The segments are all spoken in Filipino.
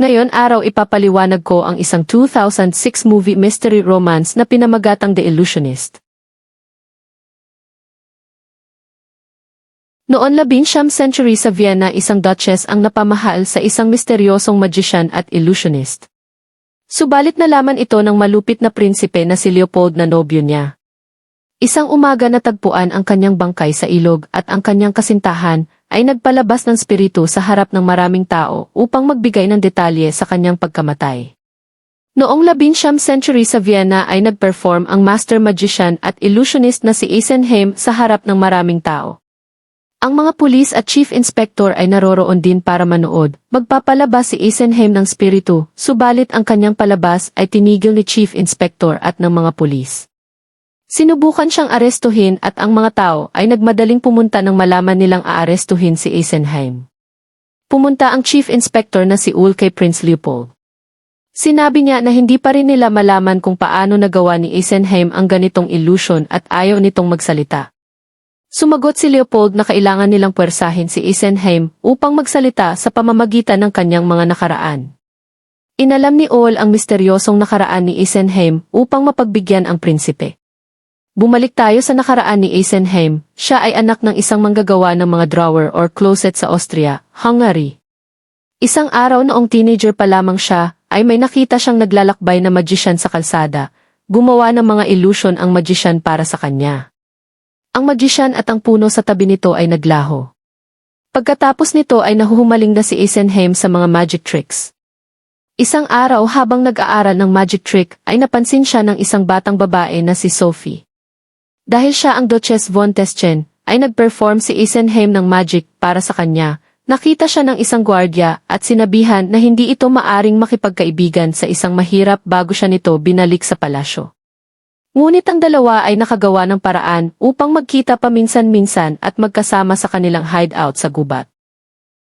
Ngayon araw ipapaliwanag ko ang isang 2006 movie mystery romance na pinamagatang The Illusionist. Noon labinsyam century sa Vienna isang duchess ang napamahal sa isang misteryosong magician at illusionist. Subalit nalaman ito ng malupit na prinsipe na si Leopold na nobyo niya. Isang umaga natagpuan ang kanyang bangkay sa ilog at ang kanyang kasintahan ay nagpalabas ng spiritu sa harap ng maraming tao upang magbigay ng detalye sa kanyang pagkamatay. Noong labinsyam century sa Vienna ay nagperform ang master magician at illusionist na si Eisenheim sa harap ng maraming tao. Ang mga pulis at chief inspector ay naroroon din para manood. Magpapalabas si Eisenheim ng spiritu, subalit ang kanyang palabas ay tinigil ni chief inspector at ng mga pulis. Sinubukan siyang arestuhin at ang mga tao ay nagmadaling pumunta nang malaman nilang aarestuhin si Eisenheim. Pumunta ang chief inspector na si Ul kay Prince Leopold. Sinabi niya na hindi pa rin nila malaman kung paano nagawa ni Eisenheim ang ganitong illusion at ayaw nitong magsalita. Sumagot si Leopold na kailangan nilang puwersahin si Eisenheim upang magsalita sa pamamagitan ng kanyang mga nakaraan. Inalam ni Ol ang misteryosong nakaraan ni Eisenheim upang mapagbigyan ang prinsipe. Bumalik tayo sa nakaraan ni Eisenheim, siya ay anak ng isang manggagawa ng mga drawer or closet sa Austria, Hungary. Isang araw noong teenager pa lamang siya, ay may nakita siyang naglalakbay na magician sa kalsada, gumawa ng mga illusion ang magician para sa kanya. Ang magician at ang puno sa tabi nito ay naglaho. Pagkatapos nito ay nahuhumaling na si Eisenheim sa mga magic tricks. Isang araw habang nag-aaral ng magic trick ay napansin siya ng isang batang babae na si Sophie. Dahil siya ang Duchess von Teschen, ay nag-perform si Eisenheim ng magic para sa kanya, nakita siya ng isang gwardya at sinabihan na hindi ito maaring makipagkaibigan sa isang mahirap bago siya nito binalik sa palasyo. Ngunit ang dalawa ay nakagawa ng paraan upang magkita paminsan-minsan at magkasama sa kanilang hideout sa gubat.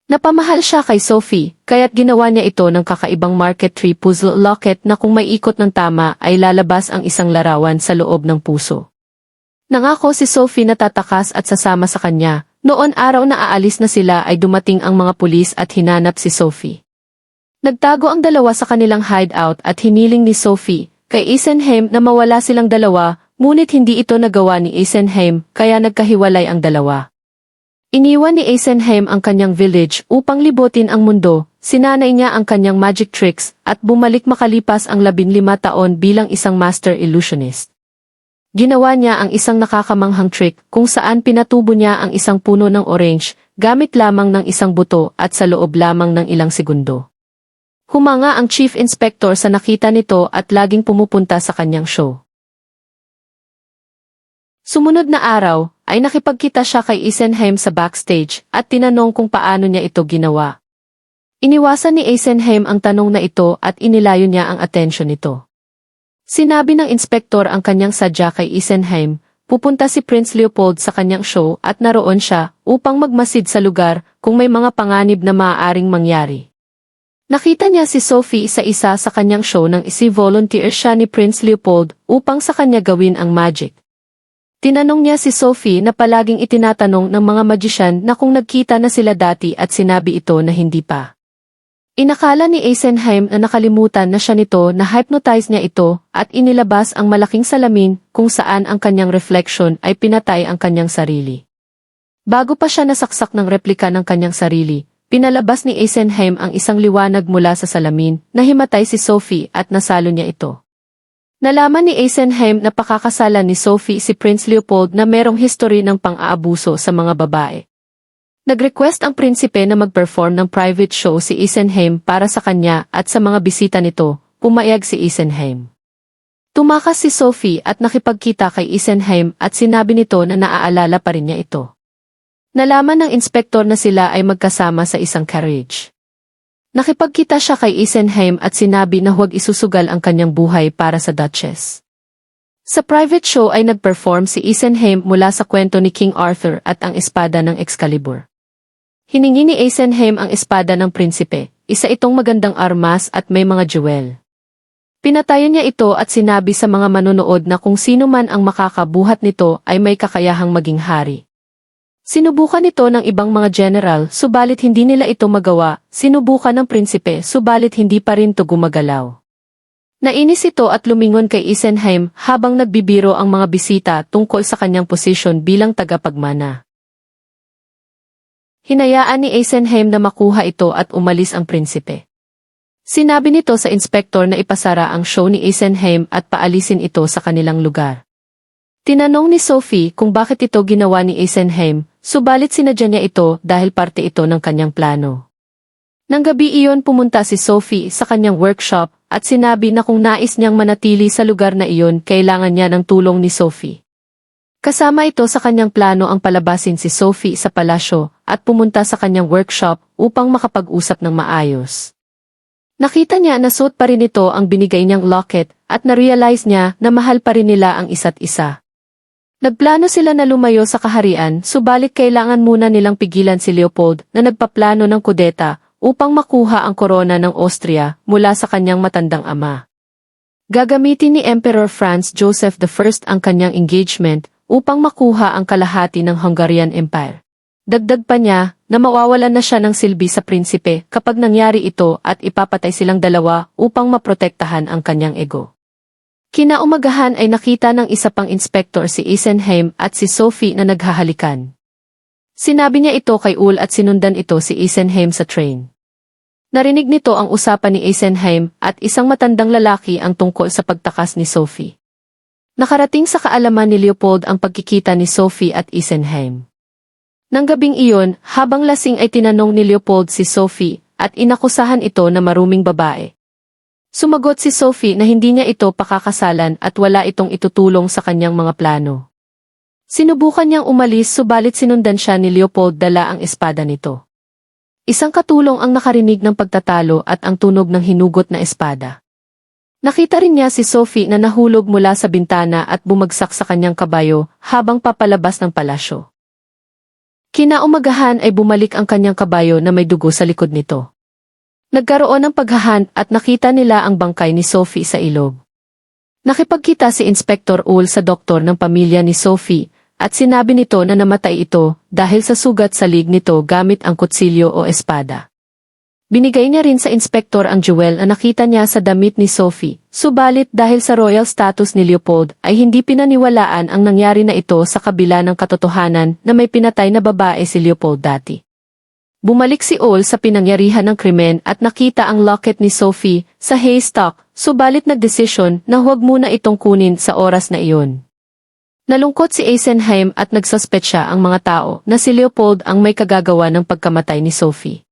Napamahal siya kay Sophie, kaya't ginawa niya ito ng kakaibang market tree puzzle locket na kung may ikot ng tama ay lalabas ang isang larawan sa loob ng puso. Nangako si Sophie na tatakas at sasama sa kanya, noon araw na aalis na sila ay dumating ang mga pulis at hinanap si Sophie. Nagtago ang dalawa sa kanilang hideout at hiniling ni Sophie, kay Eisenheim na mawala silang dalawa, ngunit hindi ito nagawa ni Eisenheim kaya nagkahiwalay ang dalawa. Iniwan ni Eisenheim ang kanyang village upang libutin ang mundo, sinanay niya ang kanyang magic tricks at bumalik makalipas ang labinlima taon bilang isang master illusionist. Ginawa niya ang isang nakakamanghang trick kung saan pinatubo niya ang isang puno ng orange gamit lamang ng isang buto at sa loob lamang ng ilang segundo. Humanga ang chief inspector sa nakita nito at laging pumupunta sa kanyang show. Sumunod na araw, ay nakipagkita siya kay Eisenheim sa backstage at tinanong kung paano niya ito ginawa. Iniwasan ni Eisenheim ang tanong na ito at inilayo niya ang atensyon nito. Sinabi ng inspektor ang kanyang sadya kay Eisenheim, pupunta si Prince Leopold sa kanyang show at naroon siya upang magmasid sa lugar kung may mga panganib na maaaring mangyari. Nakita niya si Sophie sa isa sa kanyang show nang isi-volunteer siya ni Prince Leopold upang sa kanya gawin ang magic. Tinanong niya si Sophie na palaging itinatanong ng mga magician na kung nagkita na sila dati at sinabi ito na hindi pa. Inakala ni Eisenheim na nakalimutan na siya nito na hypnotize niya ito at inilabas ang malaking salamin kung saan ang kanyang reflection ay pinatay ang kanyang sarili. Bago pa siya nasaksak ng replika ng kanyang sarili, pinalabas ni Eisenheim ang isang liwanag mula sa salamin na himatay si Sophie at nasalo niya ito. Nalaman ni Eisenheim na pakakasalan ni Sophie si Prince Leopold na merong history ng pang-aabuso sa mga babae. Nag-request ang prinsipe na mag-perform ng private show si Eisenheim para sa kanya at sa mga bisita nito, pumayag si Eisenheim. Tumakas si Sophie at nakipagkita kay Eisenheim at sinabi nito na naaalala pa rin niya ito. Nalaman ng inspektor na sila ay magkasama sa isang carriage. Nakipagkita siya kay Eisenheim at sinabi na huwag isusugal ang kanyang buhay para sa Duchess. Sa private show ay nag-perform si Eisenheim mula sa kwento ni King Arthur at ang espada ng Excalibur. Hiningi ni Eisenheim ang espada ng prinsipe, isa itong magandang armas at may mga jewel. Pinatayan niya ito at sinabi sa mga manonood na kung sino man ang makakabuhat nito ay may kakayahang maging hari. Sinubukan ito ng ibang mga general, subalit hindi nila ito magawa, sinubukan ng prinsipe, subalit hindi pa rin to gumagalaw. Nainis ito at lumingon kay Isenheim habang nagbibiro ang mga bisita tungkol sa kanyang posisyon bilang tagapagmana. Hinayaan ni Eisenheim na makuha ito at umalis ang prinsipe. Sinabi nito sa inspektor na ipasara ang show ni Eisenheim at paalisin ito sa kanilang lugar. Tinanong ni Sophie kung bakit ito ginawa ni Eisenheim, subalit sinadya niya ito dahil parte ito ng kanyang plano. Nang gabi iyon pumunta si Sophie sa kanyang workshop at sinabi na kung nais niyang manatili sa lugar na iyon kailangan niya ng tulong ni Sophie. Kasama ito sa kanyang plano ang palabasin si Sophie sa palasyo at pumunta sa kanyang workshop upang makapag-usap ng maayos. Nakita niya na suot pa rin ito ang binigay niyang locket at na-realize niya na mahal pa rin nila ang isa't isa. Nagplano sila na lumayo sa kaharian subalit kailangan muna nilang pigilan si Leopold na nagpaplano ng kudeta upang makuha ang korona ng Austria mula sa kanyang matandang ama. Gagamitin ni Emperor Franz Joseph I ang kanyang engagement upang makuha ang kalahati ng Hungarian Empire. Dagdag pa niya na mawawalan na siya ng silbi sa prinsipe kapag nangyari ito at ipapatay silang dalawa upang maprotektahan ang kanyang ego. Kinaumagahan ay nakita ng isa pang inspektor si Isenheim at si Sophie na naghahalikan. Sinabi niya ito kay Ul at sinundan ito si Isenheim sa train. Narinig nito ang usapan ni Isenheim at isang matandang lalaki ang tungkol sa pagtakas ni Sophie. Nakarating sa kaalaman ni Leopold ang pagkikita ni Sophie at Isenheim. Nang gabing iyon, habang lasing ay tinanong ni Leopold si Sophie at inakusahan ito na maruming babae. Sumagot si Sophie na hindi niya ito pakakasalan at wala itong itutulong sa kanyang mga plano. Sinubukan niyang umalis subalit sinundan siya ni Leopold dala ang espada nito. Isang katulong ang nakarinig ng pagtatalo at ang tunog ng hinugot na espada. Nakita rin niya si Sophie na nahulog mula sa bintana at bumagsak sa kanyang kabayo habang papalabas ng palasyo. Kinaumagahan ay bumalik ang kanyang kabayo na may dugo sa likod nito. Nagkaroon ng paghahan at nakita nila ang bangkay ni Sophie sa ilog. Nakipagkita si Inspector Ul sa doktor ng pamilya ni Sophie at sinabi nito na namatay ito dahil sa sugat sa lig nito gamit ang kutsilyo o espada. Binigay niya rin sa inspektor ang jewel na nakita niya sa damit ni Sophie, subalit dahil sa royal status ni Leopold ay hindi pinaniwalaan ang nangyari na ito sa kabila ng katotohanan na may pinatay na babae si Leopold dati. Bumalik si Ol sa pinangyarihan ng krimen at nakita ang locket ni Sophie sa haystack, subalit nagdesisyon na huwag muna itong kunin sa oras na iyon. Nalungkot si Eisenheim at nagsospetsya ang mga tao na si Leopold ang may kagagawa ng pagkamatay ni Sophie.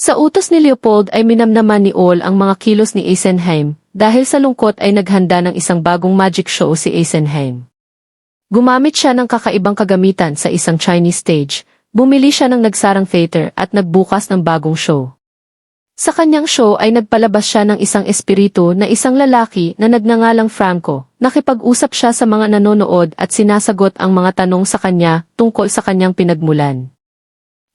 Sa utos ni Leopold ay minamnaman ni Ol ang mga kilos ni Eisenheim dahil sa lungkot ay naghanda ng isang bagong magic show si Eisenheim. Gumamit siya ng kakaibang kagamitan sa isang Chinese stage Bumili siya ng nagsarang theater at nagbukas ng bagong show. Sa kanyang show ay nagpalabas siya ng isang espiritu na isang lalaki na nagnangalang Franco. Nakipag-usap siya sa mga nanonood at sinasagot ang mga tanong sa kanya tungkol sa kanyang pinagmulan.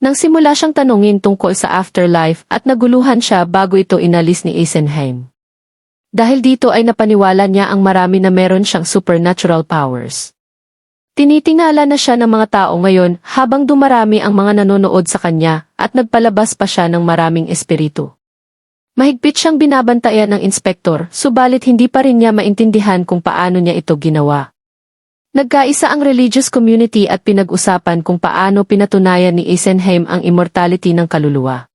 Nang simula siyang tanungin tungkol sa afterlife at naguluhan siya bago ito inalis ni Eisenheim. Dahil dito ay napaniwala niya ang marami na meron siyang supernatural powers. Tinitingala na siya ng mga tao ngayon habang dumarami ang mga nanonood sa kanya at nagpalabas pa siya ng maraming espiritu. Mahigpit siyang binabantayan ng inspektor, subalit hindi pa rin niya maintindihan kung paano niya ito ginawa. Nagkaisa ang religious community at pinag-usapan kung paano pinatunayan ni Eisenheim ang immortality ng kaluluwa.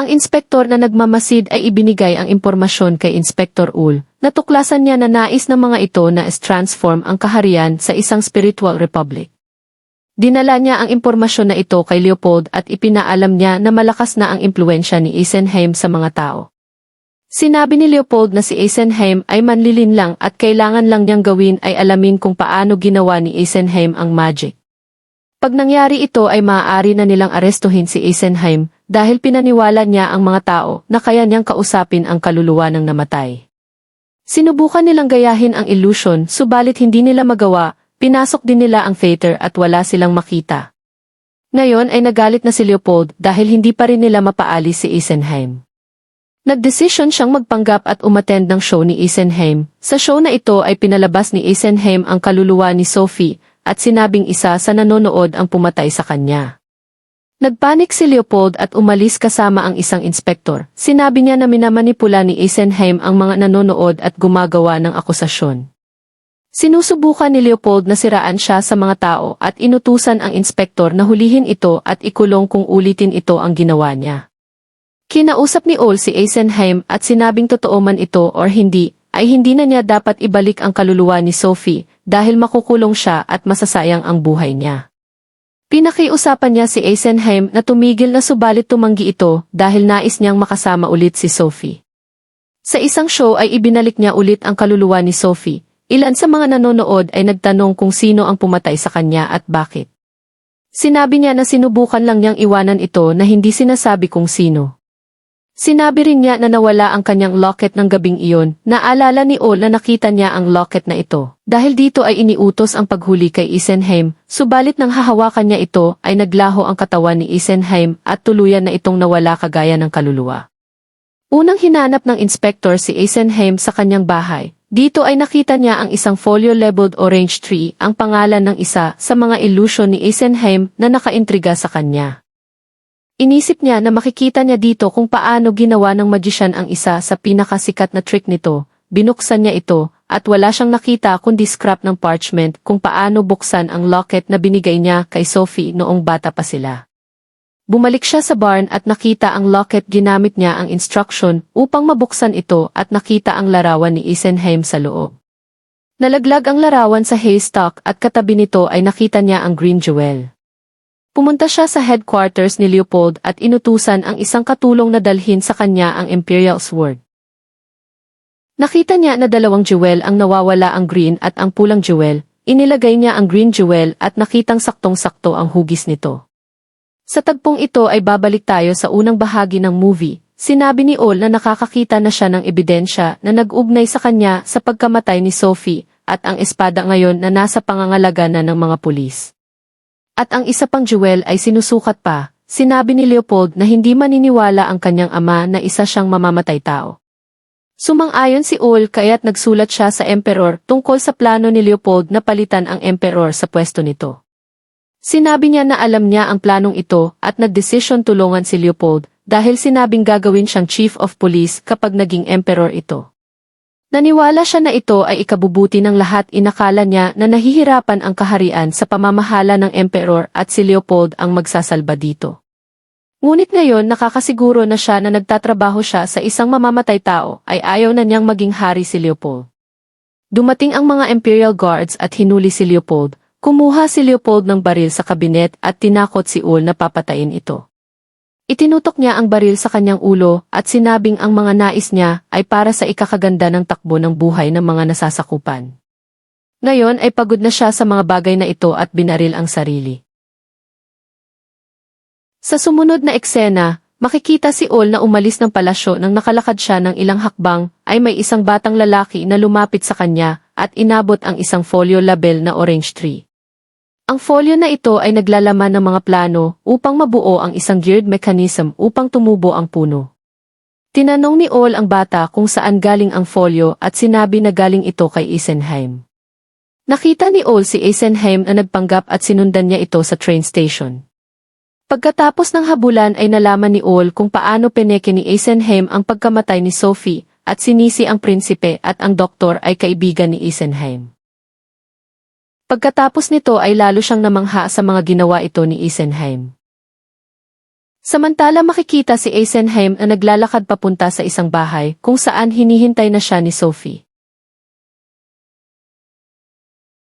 Ang inspektor na nagmamasid ay ibinigay ang impormasyon kay Inspector Ul, natuklasan niya na nais ng mga ito na is-transform ang kaharian sa isang spiritual republic. Dinala niya ang impormasyon na ito kay Leopold at ipinaalam niya na malakas na ang impluensya ni Eisenheim sa mga tao. Sinabi ni Leopold na si Eisenheim ay manlilin lang at kailangan lang niyang gawin ay alamin kung paano ginawa ni Eisenheim ang magic. Pag nangyari ito ay maaari na nilang arestuhin si Eisenheim dahil pinaniwala niya ang mga tao na kaya niyang kausapin ang kaluluwa ng namatay. Sinubukan nilang gayahin ang illusion subalit hindi nila magawa, pinasok din nila ang theater at wala silang makita. Ngayon ay nagalit na si Leopold dahil hindi pa rin nila mapaalis si Eisenheim. Nagdesisyon siyang magpanggap at umattend ng show ni Eisenheim. Sa show na ito ay pinalabas ni Eisenheim ang kaluluwa ni Sophie at sinabing isa sa nanonood ang pumatay sa kanya. Nagpanik si Leopold at umalis kasama ang isang inspektor. Sinabi niya na minamanipula ni Eisenheim ang mga nanonood at gumagawa ng akusasyon. Sinusubukan ni Leopold na siraan siya sa mga tao at inutusan ang inspektor na hulihin ito at ikulong kung ulitin ito ang ginawa niya. Kinausap ni Ol si Eisenheim at sinabing totoo man ito or hindi, ay hindi na niya dapat ibalik ang kaluluwa ni Sophie dahil makukulong siya at masasayang ang buhay niya. Pinakiusapan niya si Eisenheim na tumigil na subalit tumanggi ito dahil nais niyang makasama ulit si Sophie. Sa isang show ay ibinalik niya ulit ang kaluluwa ni Sophie. Ilan sa mga nanonood ay nagtanong kung sino ang pumatay sa kanya at bakit. Sinabi niya na sinubukan lang niyang iwanan ito na hindi sinasabi kung sino. Sinabi rin niya na nawala ang kanyang locket ng gabing iyon, naalala ni Ol na nakita niya ang locket na ito. Dahil dito ay iniutos ang paghuli kay Isenheim, subalit nang hahawakan niya ito ay naglaho ang katawan ni Isenheim at tuluyan na itong nawala kagaya ng kaluluwa. Unang hinanap ng inspector si Isenheim sa kanyang bahay. Dito ay nakita niya ang isang folio labeled orange tree, ang pangalan ng isa sa mga illusion ni Isenheim na nakaintriga sa kanya. Inisip niya na makikita niya dito kung paano ginawa ng magician ang isa sa pinakasikat na trick nito. Binuksan niya ito, at wala siyang nakita kundi scrap ng parchment kung paano buksan ang locket na binigay niya kay Sophie noong bata pa sila. Bumalik siya sa barn at nakita ang locket ginamit niya ang instruction upang mabuksan ito at nakita ang larawan ni Isenheim sa loob. Nalaglag ang larawan sa haystack at katabi nito ay nakita niya ang green jewel. Pumunta siya sa headquarters ni Leopold at inutusan ang isang katulong na dalhin sa kanya ang Imperial Sword. Nakita niya na dalawang jewel ang nawawala ang green at ang pulang jewel, inilagay niya ang green jewel at nakitang saktong-sakto ang hugis nito. Sa tagpong ito ay babalik tayo sa unang bahagi ng movie. Sinabi ni Ol na nakakakita na siya ng ebidensya na nag-ugnay sa kanya sa pagkamatay ni Sophie at ang espada ngayon na nasa pangangalaga na ng mga pulis. At ang isa pang jewel ay sinusukat pa, sinabi ni Leopold na hindi maniniwala ang kanyang ama na isa siyang mamamatay tao. Sumang-ayon si Ol kaya't nagsulat siya sa emperor tungkol sa plano ni Leopold na palitan ang emperor sa pwesto nito. Sinabi niya na alam niya ang planong ito at nagdesisyon tulungan si Leopold dahil sinabing gagawin siyang chief of police kapag naging emperor ito. Naniwala siya na ito ay ikabubuti ng lahat inakala niya na nahihirapan ang kaharian sa pamamahala ng emperor at si Leopold ang magsasalba dito. Ngunit ngayon nakakasiguro na siya na nagtatrabaho siya sa isang mamamatay tao ay ayaw na niyang maging hari si Leopold. Dumating ang mga Imperial Guards at hinuli si Leopold, kumuha si Leopold ng baril sa kabinet at tinakot si Ul na papatayin ito. Itinutok niya ang baril sa kanyang ulo at sinabing ang mga nais niya ay para sa ikakaganda ng takbo ng buhay ng mga nasasakupan. Ngayon ay pagod na siya sa mga bagay na ito at binaril ang sarili. Sa sumunod na eksena, makikita si Ol na umalis ng palasyo nang nakalakad siya ng ilang hakbang ay may isang batang lalaki na lumapit sa kanya at inabot ang isang folio label na orange tree. Ang folio na ito ay naglalaman ng mga plano upang mabuo ang isang geared mechanism upang tumubo ang puno. Tinanong ni Ol ang bata kung saan galing ang folio at sinabi na galing ito kay Isenheim. Nakita ni Ol si Isenheim na nagpanggap at sinundan niya ito sa train station. Pagkatapos ng habulan ay nalaman ni Ol kung paano peneke ni Isenheim ang pagkamatay ni Sophie at sinisi ang prinsipe at ang doktor ay kaibigan ni Isenheim. Pagkatapos nito ay lalo siyang namangha sa mga ginawa ito ni Isenheim. Samantala makikita si Eisenheim na naglalakad papunta sa isang bahay kung saan hinihintay na siya ni Sophie.